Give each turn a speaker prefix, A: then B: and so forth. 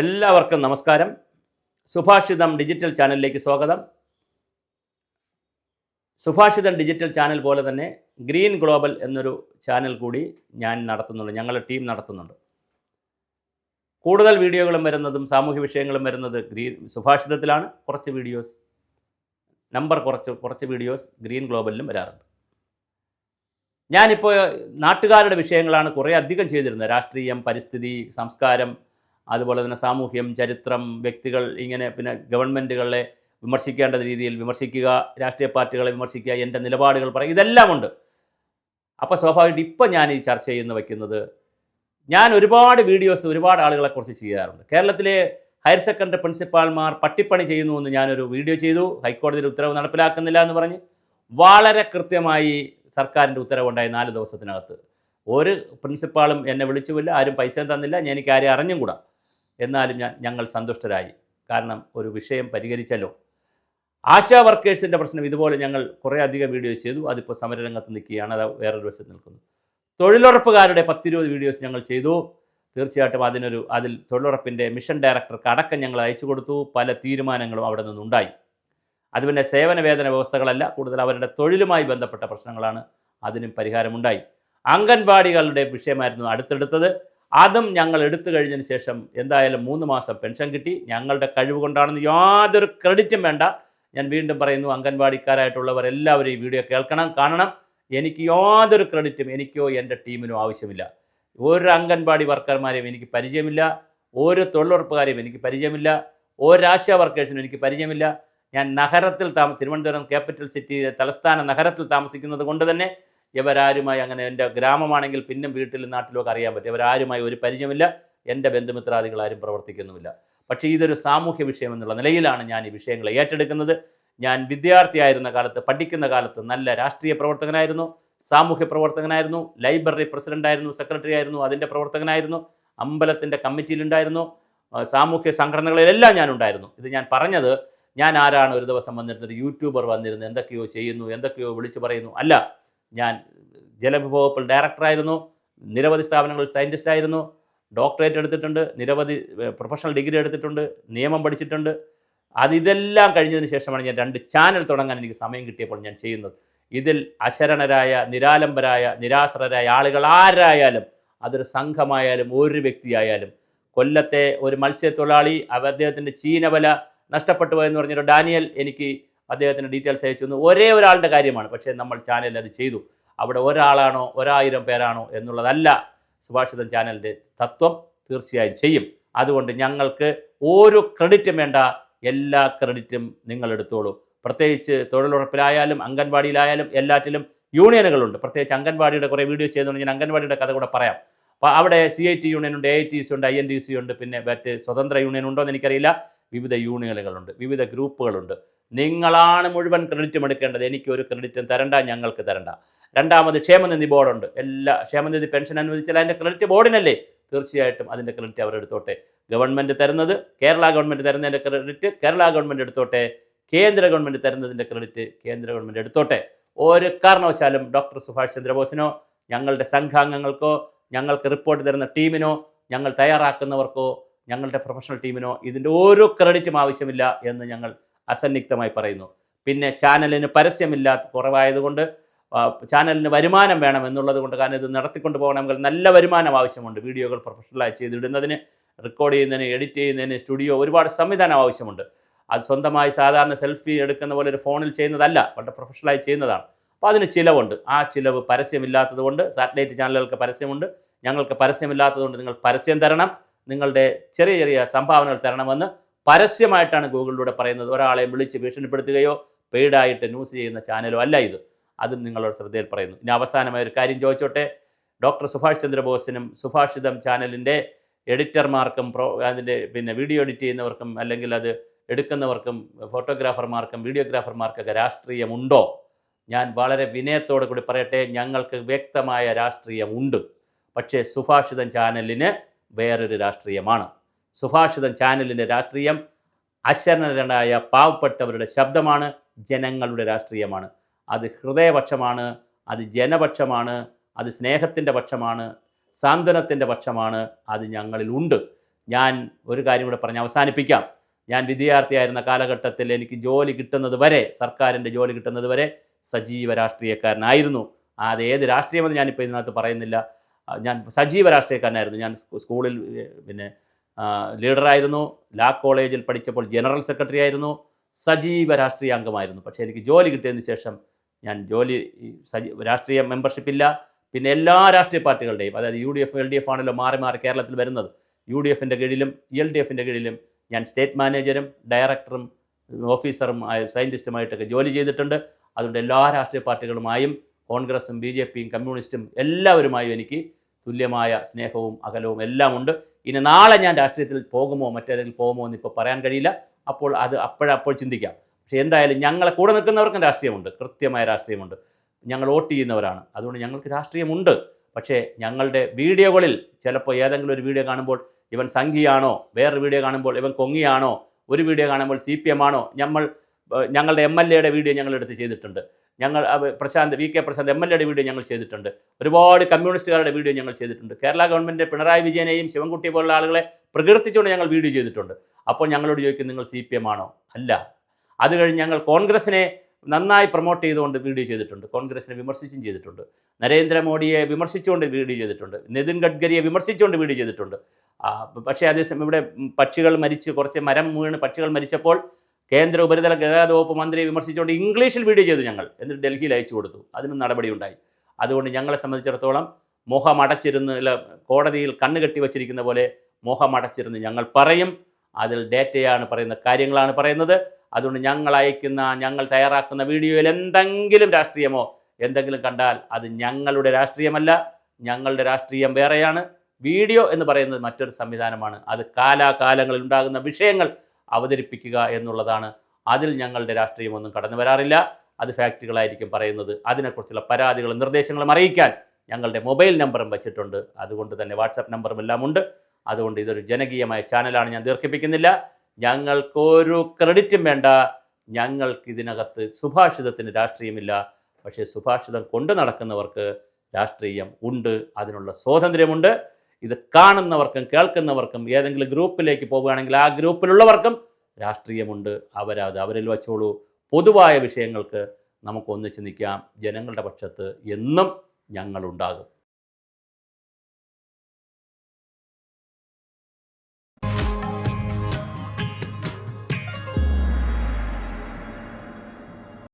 A: എല്ലാവർക്കും നമസ്കാരം. സുഭാഷിതം ഡിജിറ്റൽ ചാനലിലേക്ക് സ്വാഗതം. സുഭാഷിതം ഡിജിറ്റൽ ചാനൽ പോലെ തന്നെ ഗ്രീൻ ഗ്ലോബൽ എന്നൊരു ചാനൽ കൂടി ഞാൻ നടത്തുന്നുണ്ട്. ഞങ്ങളുടെ ടീം നടത്തുന്നുണ്ട്. കൂടുതൽ വീഡിയോകളും വരുന്നതും സാമൂഹ്യ വിഷയങ്ങളും വരുന്നത് ഗ്രീൻ സുഭാഷിതത്തിലാണ്. കുറച്ച് വീഡിയോസ് നമ്പർ കുറച്ച് കുറച്ച് വീഡിയോസ് ഗ്രീൻ ഗ്ലോബലിലും വരാറുണ്ട്. ഞാനിപ്പോൾ നാട്ടുകാരുടെ വിഷയങ്ങളാണ് കുറേ അധികം ചെയ്തിരുന്നത്. രാഷ്ട്രീയം പരിസ്ഥിതി സംസ്കാരം അതുപോലെ തന്നെ സാമൂഹ്യം ചരിത്രം വ്യക്തികൾ ഇങ്ങനെ പിന്നെ ഗവൺമെന്റുകളെ വിമർശിക്കേണ്ട രീതിയിൽ വിമർശിക്കുക രാഷ്ട്രീയ പാർട്ടികളെ വിമർശിക്കുക എന്റെ നിലപാടുകൾ പറയുക ഇതെല്ലാം ഉണ്ട്. അപ്പോൾ സ്വാഭാവികമായിട്ട് ഇപ്പം ഞാൻ ഈ ചർച്ച ചെയ്യുന്ന വയ്ക്കുന്നത് ഞാൻ ഒരുപാട് വീഡിയോസ് ഒരുപാട് ആളുകളെ കുറിച്ച് ചെയ്യാറുണ്ട്. കേരളത്തിലെ ഹയർ സെക്കൻഡറി പ്രിൻസിപ്പാൾമാർ പട്ടിപ്പണി ചെയ്യുന്നു എന്ന് ഞാനൊരു വീഡിയോ ചെയ്തു. ഹൈക്കോടതിയുടെ ഉത്തരവ് നടപ്പിലാക്കുന്നില്ല എന്ന് പറഞ്ഞ് വളരെ കൃത്യമായി സർക്കാരിന്റെ ഉത്തരവുണ്ടായി നാല് ദിവസത്തിനകത്ത്. ഒരു പ്രിൻസിപ്പാളും എന്നെ വിളിച്ചുമില്ല ആരും പൈസ തന്നില്ല ഞാൻ എനിക്ക് ആരെയും അറിഞ്ഞും കൂടാ. എന്നാലും ഞാൻ ഞങ്ങൾ സന്തുഷ്ടരായി. കാരണം ഒരു വിഷയം പരിഹരിച്ചല്ലോ. ആശാ വർക്കേഴ്സിന്റെ പ്രശ്നം ഇതുപോലെ ഞങ്ങൾ കുറേ അധികം വീഡിയോസ് ചെയ്തു. അതിപ്പോൾ സമരരംഗത്ത് നിൽക്കുകയാണ്. അത് വേറൊരു വശത്ത് നിൽക്കുന്നു. തൊഴിലുറപ്പുകാരുടെ പത്തിരുപത് വീഡിയോസ് ഞങ്ങൾ ചെയ്തു. തീർച്ചയായിട്ടും അതിനൊരു അതിൽ തൊഴിലുറപ്പിന്റെ മിഷൻ ഡയറക്ടർക്ക് അടക്കം ഞങ്ങൾ അയച്ചു കൊടുത്തു. പല തീരുമാനങ്ങളും അവിടെ നിന്നുണ്ടായി. അത് പിന്നെ സേവന വേതന വ്യവസ്ഥകളല്ല. കൂടുതൽ അവരുടെ തൊഴിലുമായി ബന്ധപ്പെട്ട പ്രശ്നങ്ങളാണ്. അതിനും പരിഹാരമുണ്ടായി. അംഗൻവാടികളുടെ വിഷയമായിരുന്നു അടുത്തെടുത്തത്. അതും ഞങ്ങൾ എടുത്തു കഴിഞ്ഞതിന് ശേഷം എന്തായാലും മൂന്ന് മാസം പെൻഷൻ കിട്ടി. ഞങ്ങളുടെ കഴിവ് കൊണ്ടാണെന്ന് യാതൊരു ക്രെഡിറ്റും വേണ്ട. ഞാൻ വീണ്ടും പറയുന്നു അംഗൻവാടിക്കാരായിട്ടുള്ളവർ എല്ലാവരും ഈ വീഡിയോ കേൾക്കണം കാണണം. എനിക്ക് യാതൊരു ക്രെഡിറ്റും എനിക്കോ എന്റെ ടീമിനോ ആവശ്യമില്ല. ഒരു അംഗൻവാടി വർക്കർമാരെയും എനിക്ക് പരിചയമില്ല. ഒരു തൊഴിലുറപ്പുകാരെയും എനിക്ക് പരിചയമില്ല. ഒരു ആശാ വർക്കേഴ്സിനും എനിക്ക് പരിചയമില്ല. ഞാൻ നഗരത്തിൽ താമ തിരുവനന്തപുരം ക്യാപിറ്റൽ സിറ്റി തലസ്ഥാന നഗരത്തിൽ താമസിക്കുന്നത് കൊണ്ട് തന്നെ ഇവരാരുമായി അങ്ങനെ എന്റെ ഗ്രാമമാണെങ്കിൽ പിന്നെ വീട്ടിലും നാട്ടിലുമൊക്കെ അറിയാൻ പറ്റും. ഇവരാരുമായി ഒരു പരിചയമില്ല. എന്റെ ബന്ധുമിത്രാദികൾ ആരും പ്രവർത്തിക്കുന്നുമില്ല. പക്ഷേ ഇതൊരു സാമൂഹ്യ വിഷയം എന്നുള്ള നിലയിലാണ് ഞാൻ ഈ വിഷയങ്ങളെ ഏറ്റെടുക്കുന്നത്. ഞാൻ വിദ്യാർത്ഥിയായിരുന്ന കാലത്ത് പഠിക്കുന്ന കാലത്ത് നല്ല രാഷ്ട്രീയ പ്രവർത്തകനായിരുന്നു. സാമൂഹ്യ പ്രവർത്തകനായിരുന്നു. ലൈബ്രറി പ്രസിഡന്റായിരുന്നു സെക്രട്ടറി ആയിരുന്നു അതിന്റെ പ്രവർത്തകനായിരുന്നു. അമ്പലത്തിന്റെ കമ്മിറ്റിയിലുണ്ടായിരുന്നു. സാമൂഹ്യ സംഘടനകളിലെല്ലാം ഞാനുണ്ടായിരുന്നു ഇത് ഞാൻ പറഞ്ഞത് ഞാൻ ആരാണ് ഒരു ദിവസം വന്നിരുന്നത് യൂട്യൂബർ വന്നിരുന്നു എന്തൊക്കെയോ ചെയ്യുന്നു എന്തൊക്കെയോ വിളിച്ചു പറയുന്നു. അല്ല ഞാൻ ജലവിഭവ വകുപ്പിൽ ഡയറക്ടറായിരുന്നു നിരവധി സ്ഥാപനങ്ങളിൽ സയന്റിസ്റ്റ് ആയിരുന്നു ഡോക്ടറേറ്റ് എടുത്തിട്ടുണ്ട് നിരവധി പ്രൊഫഷണൽ ഡിഗ്രി എടുത്തിട്ടുണ്ട് നിയമം പഠിച്ചിട്ടുണ്ട്. അത് ഇതെല്ലാം കഴിഞ്ഞതിന് ശേഷമാണ് ഞാൻ രണ്ട് ചാനൽ തുടങ്ങാൻ എനിക്ക് സമയം കിട്ടിയപ്പോൾ ഞാൻ ചെയ്യുന്നത്. ഇതിൽ അശരണരായ നിരാലംബരായ നിരാശ്രരായ ആളുകൾ ആരായാലും അതൊരു സംഘമായാലും ഒരു വ്യക്തിയായാലും കൊല്ലത്തെ ഒരു മത്സ്യത്തൊഴിലാളി അദ്ദേഹത്തിന്റെ ചീനവല നഷ്ടപ്പെട്ടു പോയെന്ന് പറഞ്ഞൊരു ഡാനിയൽ എനിക്ക് അദ്ദേഹത്തിന്റെ ഡീറ്റെയിൽസ് അയച്ചു തന്നു. ഒരേ ഒരാളുടെ കാര്യമാണ്. പക്ഷേ നമ്മൾ ചാനലിൽ അത് ചെയ്തു. അവിടെ ഒരാളാണോ ഒരായിരം പേരാണോ എന്നുള്ളതല്ല സുഭാഷിതൻ ചാനലിന്റെ തത്വം. തീർച്ചയായും ചെയ്യും. അതുകൊണ്ട് ഞങ്ങൾക്ക് ഓരോ ക്രെഡിറ്റും വേണ്ട. എല്ലാ ക്രെഡിറ്റും നിങ്ങൾ എടുത്തോളൂ. പ്രത്യേകിച്ച് തൊഴിലുറപ്പിലായാലും അംഗൻവാടിയിലായാലും എല്ലാറ്റിലും യൂണിയനുകളുണ്ട്. പ്രത്യേകിച്ച് അംഗൻവാടിയുടെ കുറേ വീഡിയോസ് ചെയ്തുകൊണ്ട് ഞാൻ അംഗൻവാടിയുടെ കഥ കൂടെ പറയാം. അപ്പോൾ അവിടെ സി ഐ ടി യൂണിയൻ ഉണ്ട് എ ടി സി ഉണ്ട് ഐ എൻ ടി സി ഉണ്ട് പിന്നെ മറ്റ് സ്വതന്ത്ര യൂണിയൻ ഉണ്ടോ എന്ന് എനിക്കറിയില്ല. വിവിധ യൂണിയനുകളുണ്ട് വിവിധ ഗ്രൂപ്പുകളുണ്ട്. നിങ്ങളാണ് മുഴുവൻ ക്രെഡിറ്റും എടുക്കേണ്ടത്. എനിക്ക് ഒരു ക്രെഡിറ്റും തരണ്ട ഞങ്ങൾക്ക് തരണ്ട. രണ്ടാമത് ക്ഷേമനിധി ബോർഡുണ്ട്. എല്ലാ ക്ഷേമനിധി പെൻഷൻ അനുവദിച്ചാൽ അതിന്റെ ക്രെഡിറ്റ് ബോർഡിനല്ലേ? തീർച്ചയായിട്ടും അതിന്റെ ക്രെഡിറ്റ് അവരെടുത്തോട്ടെ ഗവൺമെന്റ് തരുന്നത് കേരള ഗവൺമെന്റ് തരുന്നതിന്റെ ക്രെഡിറ്റ് കേരള ഗവൺമെന്റ് എടുത്തോട്ടെ. കേന്ദ്ര ഗവൺമെന്റ് തരുന്നതിന്റെ ക്രെഡിറ്റ് കേന്ദ്ര ഗവൺമെന്റ് എടുത്തോട്ടെ. ഒരു കാരണവശാലും ഡോക്ടർ സുഭാഷ് ചന്ദ്രബോസിനോ ഞങ്ങളുടെ സംഘാംഗങ്ങൾക്കോ ഞങ്ങൾക്ക് റിപ്പോർട്ട് തരുന്ന ടീമിനോ ഞങ്ങൾ തയ്യാറാക്കുന്നവർക്കോ ഞങ്ങളുടെ പ്രൊഫഷണൽ ടീമിനോ ഇതിന്റെ ഓരോ ക്രെഡിറ്റും ആവശ്യമില്ല എന്ന് ഞങ്ങൾ അസന്നിഗ്ധമായി പറയുന്നു. പിന്നെ ചാനലിന് പരസ്യമില്ലാത്ത കുറവായതുകൊണ്ട് ചാനലിന് വരുമാനം വേണം എന്നുള്ളത് കൊണ്ട് കാരണം ഇത് നടത്തിക്കൊണ്ട് പോകണമെങ്കിൽ നല്ല വരുമാനം ആവശ്യമുണ്ട്. വീഡിയോകൾ പ്രൊഫഷണലായി ചെയ്തിടുന്നതിന് റെക്കോർഡ് ചെയ്യുന്നതിന് എഡിറ്റ് ചെയ്യുന്നതിന് സ്റ്റുഡിയോ ഒരുപാട് സംവിധാനം ആവശ്യമുണ്ട്. അത് സ്വന്തമായി സാധാരണ സെൽഫി എടുക്കുന്ന പോലെ ഒരു ഫോണിൽ ചെയ്യുന്നതല്ല വളരെ പ്രൊഫഷണലായി ചെയ്യുന്നതാണ്. അപ്പോൾ അതിന് ചിലവുണ്ട്. ആ ചിലവ് പരസ്യമില്ലാത്തത് കൊണ്ട് സാറ്റലൈറ്റ് ചാനലുകൾക്ക് പരസ്യമുണ്ട്. ഞങ്ങൾക്ക് പരസ്യമില്ലാത്തതുകൊണ്ട് നിങ്ങൾ പരസ്യം തരണം. നിങ്ങളുടെ ചെറിയ ചെറിയ സംഭാവനകൾ തരണമെന്ന് പരസ്യമായിട്ടാണ് ഗൂഗിളിലൂടെ പറയുന്നത്. ഒരാളെ വിളിച്ച് ഭീഷണിപ്പെടുത്തുകയോ പെയ്ഡായിട്ട് ന്യൂസ് ചെയ്യുന്ന ചാനലോ അല്ല ഇത്. അതും നിങ്ങളുടെ ശ്രദ്ധയിൽ പറയുന്നു. ഇനി അവസാനമായ ഒരു കാര്യം ചോദിച്ചോട്ടെ? ഡോക്ടർ സുഭാഷ് ചന്ദ്രബോസിനും സുഭാഷിതം ചാനലിന്റെ എഡിറ്റർമാർക്കും പ്രോ അതിന്റെ പിന്നെ വീഡിയോ എഡിറ്റ് ചെയ്യുന്നവർക്കും അല്ലെങ്കിൽ അത് എടുക്കുന്നവർക്കും ഫോട്ടോഗ്രാഫർമാർക്കും വീഡിയോഗ്രാഫർമാർക്കൊക്കെ രാഷ്ട്രീയമുണ്ടോ? ഞാൻ വളരെ വിനയത്തോടു കൂടി പറയട്ടെ ഞങ്ങൾക്ക് വ്യക്തമായ രാഷ്ട്രീയമുണ്ട്. പക്ഷേ സുഭാഷിതം ചാനലിന് വേറൊരു രാഷ്ട്രീയമാണ്. സുഭാഷിതം ചാനലിന്റെ രാഷ്ട്രീയം അശരണരായ പാവപ്പെട്ടവരുടെ ശബ്ദമാണ് ജനങ്ങളുടെ രാഷ്ട്രീയമാണ്. അത് ഹൃദയപക്ഷമാണ് അത് ജനപക്ഷമാണ് അത് സ്നേഹത്തിന്റെ പക്ഷമാണ് സാന്ത്വനത്തിന്റെ പക്ഷമാണ് അത് ഞങ്ങളിലുണ്ട് ഞാൻ ഒരു കാര്യം കൂടെ പറഞ്ഞ് അവസാനിപ്പിക്കാം. ഞാൻ വിദ്യാർത്ഥിയായിരുന്ന കാലഘട്ടത്തിൽ എനിക്ക് ജോലി കിട്ടുന്നത് വരെ സർക്കാരിന്റെ ജോലി കിട്ടുന്നത് വരെ സജീവ രാഷ്ട്രീയക്കാരനായിരുന്നു. അത് ഏത് രാഷ്ട്രീയമെന്ന് ഞാനിപ്പോൾ ഇതിനകത്ത് പറയുന്നില്ല. ഞാൻ സജീവ രാഷ്ട്രീയക്കാരനായിരുന്നു. ഞാൻ സ്കൂളിൽ പിന്നെ ലീഡറായിരുന്നു. ലാ കോളേജിൽ പഠിച്ചപ്പോൾ ജനറൽ സെക്രട്ടറി ആയിരുന്നു. സജീവ രാഷ്ട്രീയ അംഗമായിരുന്നു. പക്ഷേ എനിക്ക് ജോലി കിട്ടിയതിന് ശേഷം ഞാൻ ജോലി സജീവ രാഷ്ട്രീയ മെമ്പർഷിപ്പ് ഇല്ല. പിന്നെ എല്ലാ രാഷ്ട്രീയ പാർട്ടികളുടെയും അതായത് U D F L D F ആണല്ലോ മാറി മാറി കേരളത്തിൽ വരുന്നത്. യു ഡി എഫിന്റെ കീഴിലും എൽ ഡി എഫിന്റെ കീഴിലും ഞാൻ സ്റ്റേറ്റ് മാനേജറും ഡയറക്ടറും ഓഫീസറും ആയ സയന്റിസ്റ്റുമായിട്ടൊക്കെ ജോലി ചെയ്തിട്ടുണ്ട്. അതുകൊണ്ട് എല്ലാ രാഷ്ട്രീയ പാർട്ടികളുമായും കോൺഗ്രസും ബി ജെ പിയും കമ്മ്യൂണിസ്റ്റും എല്ലാവരുമായും എനിക്ക് തുല്യമായ സ്നേഹവും അകലവും എല്ലാം ഉണ്ട് ഇനി നാളെ ഞാൻ രാഷ്ട്രീയത്തിൽ പോകുമോ മറ്റേതെങ്കിലും പോകുമോ എന്ന് ഇപ്പോൾ പറയാൻ കഴിയില്ല. അപ്പോൾ അത് അപ്പോഴപ്പോൾ ചിന്തിക്കാം. പക്ഷേ എന്തായാലും ഞങ്ങളെ കൂടെ നിൽക്കുന്നവർക്കും രാഷ്ട്രീയമുണ്ട്. കൃത്യമായ രാഷ്ട്രീയമുണ്ട്. ഞങ്ങൾ വോട്ട് ചെയ്യുന്നവരാണ്. അതുകൊണ്ട് ഞങ്ങൾക്ക് രാഷ്ട്രീയമുണ്ട്. പക്ഷേ ഞങ്ങളുടെ വീഡിയോകളിൽ ചിലപ്പോൾ ഏതെങ്കിലും ഒരു വീഡിയോ കാണുമ്പോൾ ഇവൻ സംഘിയാണോ? വേറൊരു വീഡിയോ കാണുമ്പോൾ ഇവൻ കൊങ്ങിയാണോ? ഒരു വീഡിയോ കാണുമ്പോൾ സി പി എം ആണോ? നമ്മൾ ഞങ്ങളുടെ എം എൽ എയുടെ വീഡിയോ ഞങ്ങളെടുത്ത് ചെയ്തിട്ടുണ്ട്. ഞങ്ങൾ Prashanth V K Prashanth M L എയുടെ വീഡിയോ ഞങ്ങൾ ചെയ്തിട്ടുണ്ട്. ഒരുപാട് കമ്മ്യൂണിസ്റ്റുകാരുടെ വീഡിയോ ഞങ്ങൾ ചെയ്തിട്ടുണ്ട്. കേരള ഗവൺമെന്റ് പിണറായി വിജയനെയും ശിവൻകുട്ടി പോലുള്ള ആളുകളെ പ്രകീർത്തിച്ചുകൊണ്ട് ഞങ്ങൾ വീഡിയോ ചെയ്തിട്ടുണ്ട്. അപ്പോൾ ഞങ്ങളോട് ചോദിക്കും നിങ്ങൾ സി പി എം ആണോ? അല്ല. അത് കഴിഞ്ഞ് ഞങ്ങൾ കോൺഗ്രസിനെ നന്നായി പ്രൊമോട്ട് ചെയ്തുകൊണ്ട് വീഡിയോ ചെയ്തിട്ടുണ്ട്. കോൺഗ്രസിനെ വിമർശിച്ചും ചെയ്തിട്ടുണ്ട്. നരേന്ദ്രമോദിയെ വിമർശിച്ചുകൊണ്ട് വീഡിയോ ചെയ്തിട്ടുണ്ട്. നിതിൻ ഗഡ്കരിയെ വിമർശിച്ചുകൊണ്ട് വീഡിയോ ചെയ്തിട്ടുണ്ട്. പക്ഷേ അതേസമയം ഇവിടെ പക്ഷികൾ മരിച്ച് കുറച്ച് മരം വീണ് പക്ഷികൾ മരിച്ചപ്പോൾ കേന്ദ്ര ഉപരിതല ഗതാഗത വകുപ്പ് മന്ത്രിയെ വിമർശിച്ചുകൊണ്ട് ഇംഗ്ലീഷിൽ വീഡിയോ ചെയ്തു ഞങ്ങൾ. എന്നിട്ട് ഡൽഹിയിൽ അയച്ചു കൊടുത്തു. അതിന് നടപടി ഉണ്ടായി അതുകൊണ്ട് ഞങ്ങളെ സംബന്ധിച്ചിടത്തോളം മുഖമടച്ചിരുന്ന് അല്ല കോടതിയിൽ കണ്ണ് കെട്ടി വച്ചിരിക്കുന്ന പോലെ മുഖമടച്ചിരുന്ന് ഞങ്ങൾ പറയും. അതിൽ ഡേറ്റയാണ് പറയുന്ന കാര്യങ്ങളാണ് പറയുന്നത്. അതുകൊണ്ട് ഞങ്ങൾ അയക്കുന്ന ഞങ്ങൾ തയ്യാറാക്കുന്ന വീഡിയോയിൽ എന്തെങ്കിലും രാഷ്ട്രീയമോ എന്തെങ്കിലും കണ്ടാൽ അത് ഞങ്ങളുടെ രാഷ്ട്രീയമല്ല ഞങ്ങളുടെ രാഷ്ട്രീയം വേറെയാണ്. വീഡിയോ എന്ന് പറയുന്നത് മറ്റൊരു സംവിധാനമാണ്. അത് കാലാകാലങ്ങളിൽ ഉണ്ടാകുന്ന വിഷയങ്ങൾ അവതരിപ്പിക്കുക എന്നുള്ളതാണ്. അതിൽ ഞങ്ങളുടെ രാഷ്ട്രീയമൊന്നും കടന്നു വരാറില്ല. അത് ഫാക്റ്റുകളായിരിക്കും പറയുന്നത്. അതിനെക്കുറിച്ചുള്ള പരാതികളും നിർദ്ദേശങ്ങളും അറിയിക്കാൻ ഞങ്ങളുടെ മൊബൈൽ നമ്പറും വെച്ചിട്ടുണ്ട്. അതുകൊണ്ട് തന്നെ വാട്സപ്പ് നമ്പറും എല്ലാം ഉണ്ട്. അതുകൊണ്ട് ഇതൊരു ജനകീയമായ ചാനലാണ് ഞാൻ ദീർഘിപ്പിക്കുന്നില്ല. ഞങ്ങൾക്കൊരു ക്രെഡിറ്റും വേണ്ട. ഞങ്ങൾക്ക് ഇതിനകത്ത് സുഭാഷിതത്തിന് രാഷ്ട്രീയമില്ല. പക്ഷേ സുഭാഷിതം കൊണ്ടു നടക്കുന്നവർക്ക് രാഷ്ട്രീയം ഉണ്ട്. അതിനുള്ള സ്വാതന്ത്ര്യമുണ്ട്. ഇത് കാണുന്നവർക്കും കേൾക്കുന്നവർക്കും ഏതെങ്കിലും ഗ്രൂപ്പിലേക്ക് പോവുകയാണെങ്കിൽ ആ ഗ്രൂപ്പിലുള്ളവർക്കും രാഷ്ട്രീയമുണ്ട്. അവരത് അവരിൽ വച്ചോളൂ. പൊതുവായ വിഷയങ്ങൾക്ക് നമുക്ക് ഒന്നിച്ച് നിൽക്കാം. ജനങ്ങളുടെ പക്ഷത്ത് എന്നും ഞങ്ങളുണ്ടാകും.